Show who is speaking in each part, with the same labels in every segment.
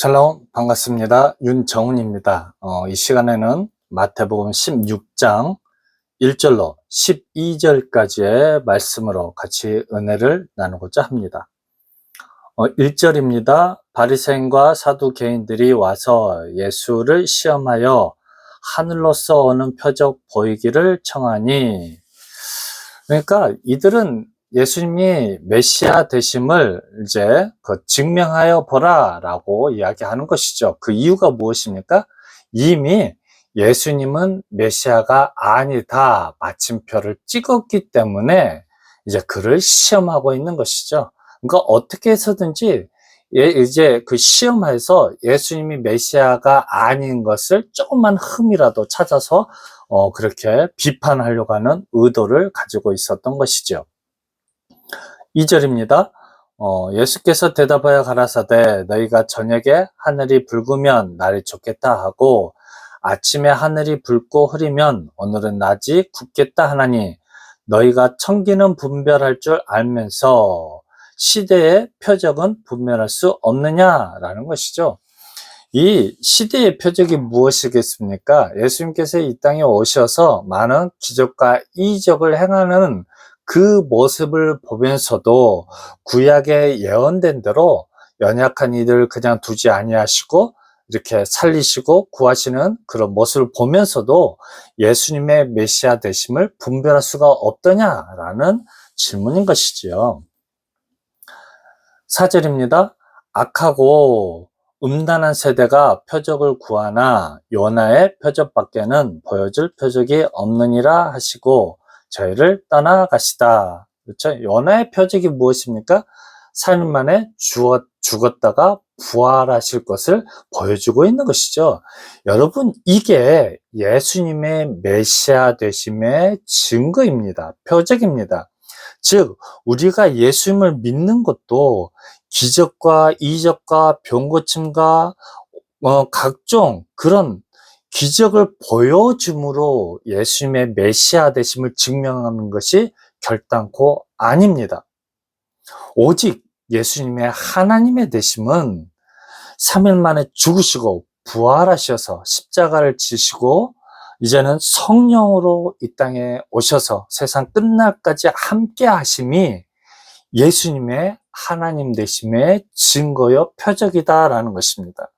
Speaker 1: 샬롬 반갑습니다. 윤정훈입니다. 어, 이 시간에는 마태복음 16장 1절로 12절까지의 말씀으로 같이 은혜를 나누고자 합니다. 어, 1절입니다. 바리새인과 사두개인들이 와서 예수를 시험하여 하늘로서 오는 표적 보이기를 청하니 그러니까 이들은 예수님이 메시아 되심을 이제 그 증명하여 보라라고 이야기하는 것이죠. 그 이유가 무엇입니까? 이미 예수님은 메시아가 아니다 마침표를 찍었기 때문에 이제 그를 시험하고 있는 것이죠. 그러니까 어떻게 해서든지 예, 이제 그 시험에서 예수님이 메시아가 아닌 것을 조금만 흠이라도 찾아서 어, 그렇게 비판하려고 하는 의도를 가지고 있었던 것이죠. 2절입니다. 어, 예수께서 대답하여 가라사대 너희가 저녁에 하늘이 붉으면 날이 좋겠다 하고 아침에 하늘이 붉고 흐리면 오늘은 낮이 굽겠다 하나니 너희가 청기는 분별할 줄 알면서 시대의 표적은 분별할 수 없느냐라는 것이죠. 이 시대의 표적이 무엇이겠습니까? 예수님께서 이 땅에 오셔서 많은 기적과 이적을 행하는 그 모습을 보면서도 구약에 예언된 대로 연약한 이들 그냥 두지 아니하시고 이렇게 살리시고 구하시는 그런 모습을 보면서도 예수님의 메시아 되심을 분별할 수가 없더냐라는 질문인 것이지요. 사절입니다. 악하고 음란한 세대가 표적을 구하나 요나의 표적밖에는 보여줄 표적이 없느니라 하시고 저희를 떠나가시다. 그렇죠? 연하의 표적이 무엇입니까? 3일 만에 죽었, 죽었다가 부활하실 것을 보여주고 있는 것이죠. 여러분, 이게 예수님의 메시아 되심의 증거입니다. 표적입니다. 즉, 우리가 예수님을 믿는 것도 기적과 이적과 병고침과 어, 각종 그런 기적을 보여줌으로 예수님의 메시아 되심을 증명하는 것이 결단코 아닙니다. 오직 예수님의 하나님의 되심은 3일 만에 죽으시고 부활하셔서 십자가를 지시고 이제는 성령으로 이 땅에 오셔서 세상 끝날까지 함께 하심이 예수님의 하나님 되심의 증거요 표적이다라는 것입니다.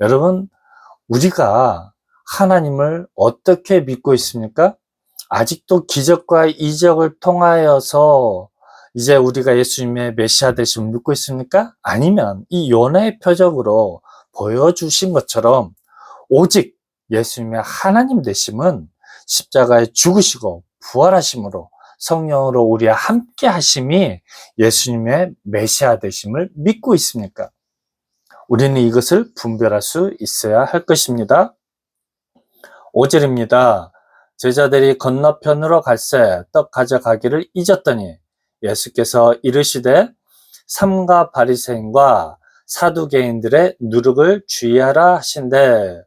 Speaker 1: 여러분, 우리가 하나님을 어떻게 믿고 있습니까? 아직도 기적과 이적을 통하여서 이제 우리가 예수님의 메시아 되심을 믿고 있습니까? 아니면 이 요나의 표적으로 보여주신 것처럼 오직 예수님의 하나님 되심은 십자가에 죽으시고 부활하심으로 성령으로 우리와 함께 하심이 예수님의 메시아 되심을 믿고 있습니까? 우리는 이것을 분별할 수 있어야 할 것입니다. 5절입니다. 제자들이 건너편으로 갈새 떡 가져가기를 잊었더니 예수께서 이르시되 삼가 바리새인과 사두개인들의 누룩을 주의하라 하신대.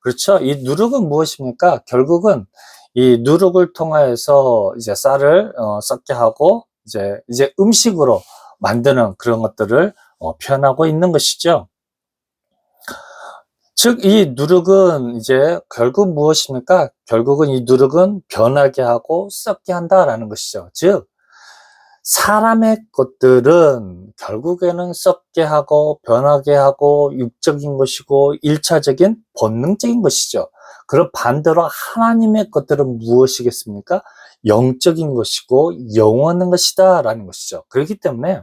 Speaker 1: 그렇죠? 이 누룩은 무엇입니까? 결국은 이 누룩을 통하여서 이제 쌀을 어, 썩게 하고 이제 이제 음식으로 만드는 그런 것들을 어, 표현하고 있는 것이죠. 즉, 이 누룩은 이제 결국 무엇입니까? 결국은 이 누룩은 변하게 하고 썩게 한다라는 것이죠. 즉, 사람의 것들은 결국에는 썩게 하고 변하게 하고 육적인 것이고 일차적인 본능적인 것이죠. 그럼 반대로 하나님의 것들은 무엇이겠습니까? 영적인 것이고 영원한 것이다 라는 것이죠. 그렇기 때문에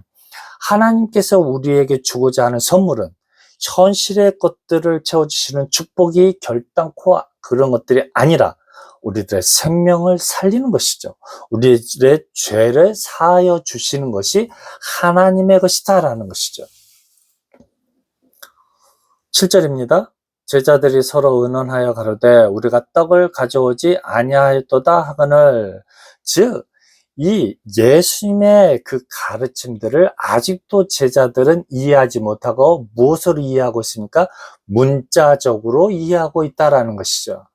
Speaker 1: 하나님께서 우리에게 주고자 하는 선물은 현실의 것들을 채워주시는 축복이 결단코 그런 것들이 아니라 우리들의 생명을 살리는 것이죠. 우리들의 죄를 사하여 주시는 것이 하나님의 것이다라는 것이죠. 7절입니다. 제자들이 서로 의논하여 가로되 우리가 떡을 가져오지 아니하였도다 하거늘 즉 이 예수님의 그 가르침들을 아직도 제자들은 이해하지 못하고 무엇으로 이해하고 있습니까? 문자적으로 이해하고 있다라는 것이죠.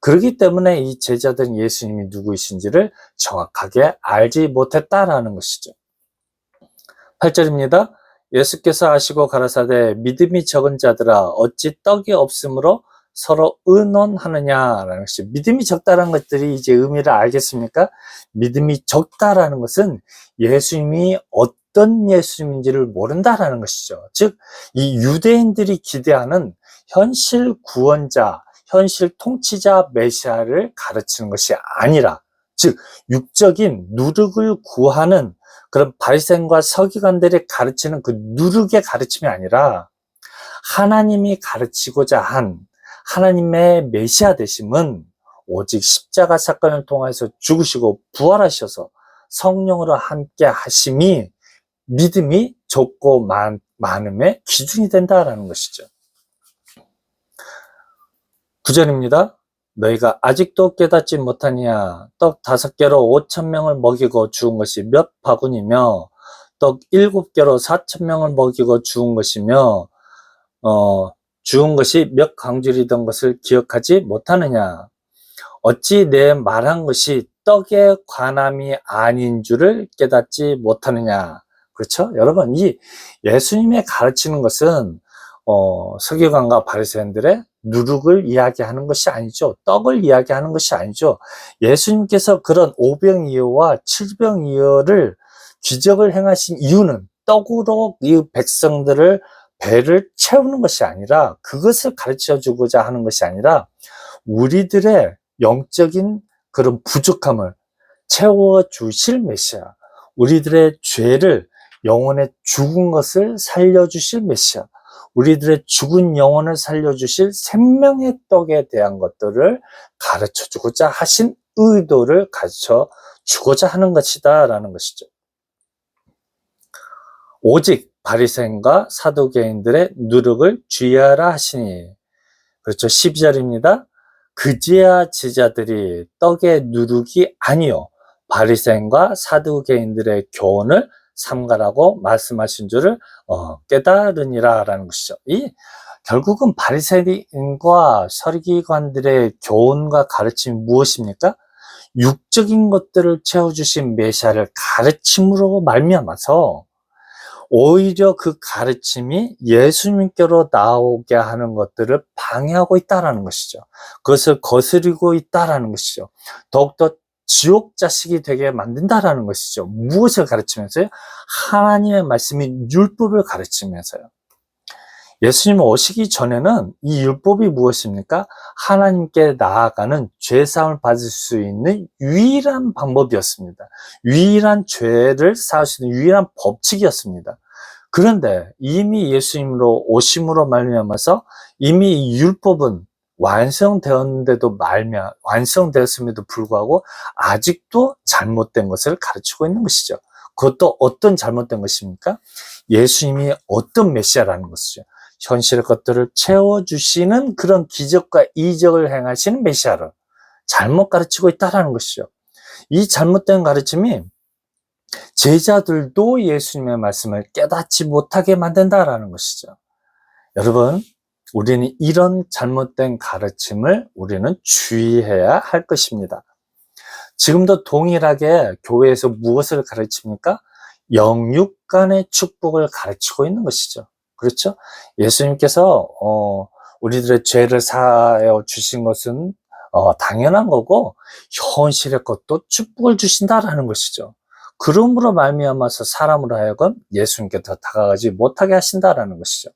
Speaker 1: 그렇기 때문에 이 제자들은 예수님이 누구이신지를 정확하게 알지 못했다라는 것이죠. 8절입니다. 예수께서 하시고 가라사대 믿음이 적은 자들아 어찌 떡이 없으므로 서로 의논하느냐라는 것이 믿음이 적다라는 것들이 이제 의미를 알겠습니까? 믿음이 적다라는 것은 예수님이 어떤 예수님인지를 모른다라는 것이죠. 즉, 이 유대인들이 기대하는 현실 구원자, 현실 통치자 메시아를 가르치는 것이 아니라, 즉, 육적인 누룩을 구하는 그런 바리새인과 서기관들이 가르치는 그 누룩의 가르침이 아니라 하나님이 가르치고자 한 하나님의 메시아 되심은 오직 십자가 사건을 통해서 죽으시고 부활하셔서 성령으로 함께 하심이 믿음이 적고 많, 많음의 기준이 된다라는 것이죠. 구절입니다. 너희가 아직도 깨닫지 못하냐 떡 다섯 개로 오천 명을 먹이고 죽은 것이 몇 바구니며 떡 일곱 개로 사천 명을 먹이고 죽은 것이며 어, 죽은 것이 몇 강줄이던 것을 기억하지 못하느냐 어찌 내 말한 것이 떡의 관함이 아닌 줄을 깨닫지 못하느냐 그렇죠 여러분 이 예수님의 가르치는 것은 어, 서기관과 바리새인들의 누룩을 이야기하는 것이 아니죠. 떡을 이야기하는 것이 아니죠. 예수님께서 그런 오병이어와 칠병이어를 기적을 행하신 이유는 떡으로 이 백성들을 배를 채우는 것이 아니라 그것을 가르쳐 주고자 하는 것이 아니라 우리들의 영적인 그런 부족함을 채워 주실 메시아. 우리들의 죄를 영혼의 죽은 것을 살려 주실 메시아. 우리들의 죽은 영혼을 살려 주실 생명의 떡에 대한 것들을 가르쳐 주고자 하신 의도를 가르쳐 주고자 하는 것이다 라는 것이죠. 오직 바리새인과 사도개인들의 누룩을 주의하라 하시니 그렇죠. 12절입니다. 그지야 제자들이 떡의 누룩이 아니요 바리새인과 사두개인들의 교훈을 삼가라고 말씀하신 줄을 어, 깨달으니라라는 것이죠. 이 결국은 바리새인과 서기관들의 교훈과 가르침이 무엇입니까? 육적인 것들을 채워주신 메시아를 가르침으로 말미암아서 오히려 그 가르침이 예수님께로 나오게 하는 것들을 방해하고 있다라는 것이죠. 그것을 거스리고 있다라는 것이죠. 더욱더 지옥 자식이 되게 만든다라는 것이죠. 무엇을 가르치면서요? 하나님의 말씀이 율법을 가르치면서요. 예수님 오시기 전에는 이 율법이 무엇입니까? 하나님께 나아가는 죄사함을 받을 수 있는 유일한 방법이었습니다. 유일한 죄를 쌓을 수 있는 유일한 법칙이었습니다. 그런데 이미 예수님으로 오심으로 말미암아서 이미 이 율법은 완성되었는데도 말며 완성되었음에도 불구하고 아직도 잘못된 것을 가르치고 있는 것이죠. 그것도 어떤 잘못된 것입니까? 예수님이 어떤 메시아라는 것이죠. 현실의 것들을 채워주시는 그런 기적과 이적을 행하시는 메시아를 잘못 가르치고 있다는 것이죠. 이 잘못된 가르침이 제자들도 예수님의 말씀을 깨닫지 못하게 만든다라는 것이죠. 여러분, 우리는 이런 잘못된 가르침을 우리는 주의해야 할 것입니다. 지금도 동일하게 교회에서 무엇을 가르칩니까? 영육 간의 축복을 가르치고 있는 것이죠. 그렇죠? 예수님께서 어, 우리들의 죄를 사하여 주신 것은 어, 당연한 거고 현실의 것도 축복을 주신다라는 것이죠. 그러므로 말미암아서 사람으로 하여금 예수님께 더 다가가지 못하게 하신다라는 것이죠.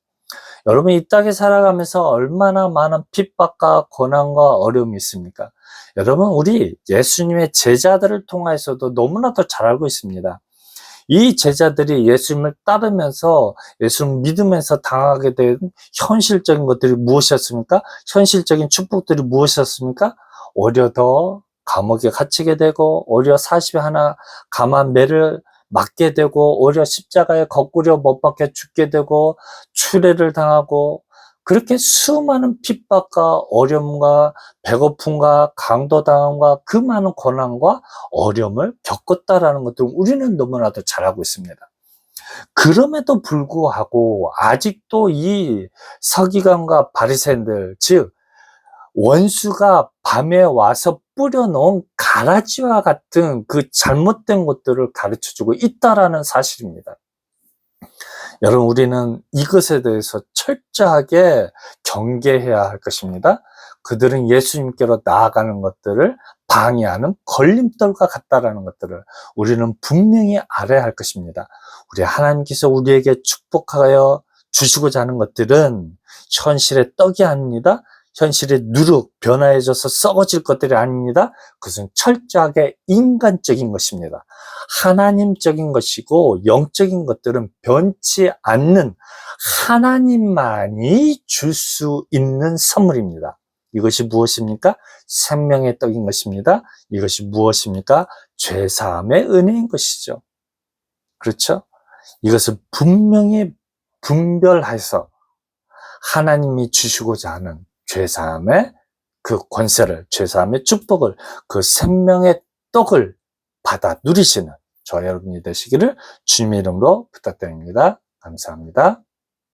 Speaker 1: 여러분 이 땅에 살아가면서 얼마나 많은 핍박과 고난과 어려움이 있습니까? 여러분 우리 예수님의 제자들을 통해서도 너무나도 잘 알고 있습니다. 이 제자들이 예수님을 따르면서 예수님을 믿으면서 당하게 된 현실적인 것들이 무엇이었습니까? 현실적인 축복들이 무엇이었습니까? 오히려 더 감옥에 갇히게 되고 오히려 40에 하나 감한 매를 맞게 되고 오히려 십자가에 거꾸려 못 박혀 죽게 되고 추례를 당하고 그렇게 수많은 핍박과 어려움과 배고픔과 강도당함과 그 많은 고난과 어려움을 겪었다라는 것들 우리는 너무나도 잘 알고 있습니다. 그럼에도 불구하고 아직도 이 서기관과 바리새인들 즉 원수가 밤에 와서 뿌려놓은 가라지와 같은 그 잘못된 것들을 가르쳐주고 있다라는 사실입니다. 여러분, 우리는 이것에 대해서 철저하게 경계해야 할 것입니다. 그들은 예수님께로 나아가는 것들을 방해하는 걸림돌과 같다라는 것들을 우리는 분명히 알아야 할 것입니다. 우리 하나님께서 우리에게 축복하여 주시고자 하는 것들은 현실의 떡이 아닙니다. 현실의 누룩, 변화해져서 썩어질 것들이 아닙니다. 그것은 철저하게 인간적인 것입니다. 하나님적인 것이고 영적인 것들은 변치 않는 하나님만이 줄 수 있는 선물입니다. 이것이 무엇입니까? 생명의 떡인 것입니다. 이것이 무엇입니까? 죄사함의 은혜인 것이죠. 그렇죠? 이것을 분명히 분별해서 하나님이 주시고자 하는 죄사함의 그 권세를, 죄사함의 축복을, 그 생명의 떡을 받아 누리시는 저 여러분이 되시기를 주님의 이름으로 부탁드립니다. 감사합니다.